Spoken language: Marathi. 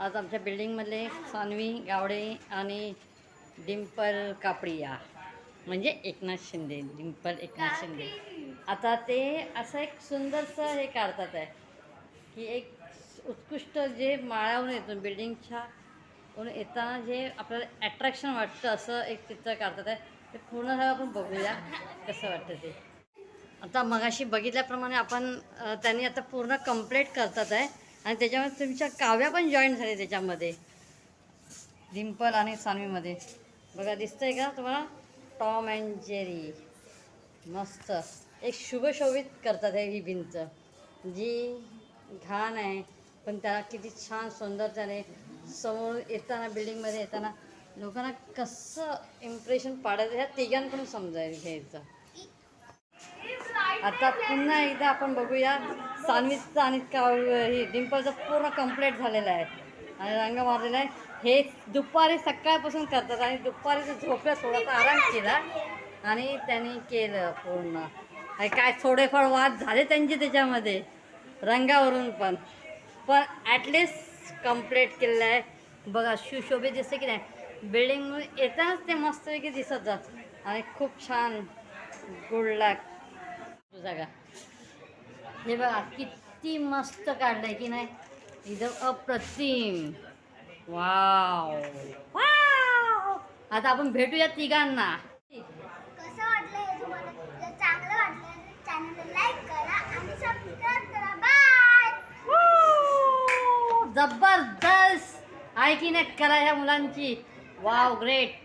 आज आमच्या बिल्डिंगमधले सानवी गावडे आणि डिंपल कापडिया. म्हणजे एकनाथ शिंदे डिंपल एकनाथ शिंदे. आता ते असं एक सुंदरसं हे काढतात आहे की एक उत्कृष्ट जे माळ्यावरून येतो बिल्डिंगच्या वरून येताना जे आपल्याला ॲट्रॅक्शन वाटतं असं एक चित्र काढतात आहे. ते पूर्ण झालं आपण बघूया कसं वाटतं ते. आता मगाशी बघितल्याप्रमाणे आपण त्यांनी आता पूर्ण कंप्लीट करतात आहे. आणि त्याच्यामध्ये तुमच्या काव्या पण जॉईन झाले त्याच्यामध्ये. डिम्पल आणि सानवीमध्ये. बघा दिसतंय का तुम्हाला? Tom and Jerry. मस्त. एक शुभशोभित करतात हे ही भिंत जी घाण आहे पण त्याला किती छान सुंदरतेने समोर येताना बिल्डिंगमध्ये येताना लोकांना कसं इम्प्रेशन पाडायचं ह्या तिघांकडून समजायला घ्यायचं. आता पुन्हा एकदा आपण बघूया. सानवीचं आणि का हे डिंपलचं पूर्ण कंप्लीट झालेलं आहे. आणि रंग मारलेला आहे. हे दुपारी सकाळपासून करतात आणि दुपारीचं ते झोपल्या थोडासा आराम केला आणि त्यांनी केलं पूर्ण. आणि काय थोडेफार वाद झाले त्यांचे त्याच्यामध्ये रंगावरून पण. पण ॲटलिस्ट कंप्लीट केलेलं आहे. बघा सुशोभित दिसते की नाही? बिल्डिंग येतानाच ते मस्तपैकी दिसत जात. आणि खूप छान गुड लक जागा. हे बघा किती मस्त काढलंय की नाही? एकदम अप्रतिम. वाव. वाव. आता आपण भेटूया तिघांना. कसं वाटलं हे तुम्हाला? जर चांगलं वाटलं तर चॅनलला लाईक करा आणि सबस्क्राईब करा. बाय जबरदस्त. आहे की नाही? करा ह्या मुलांची. Wow great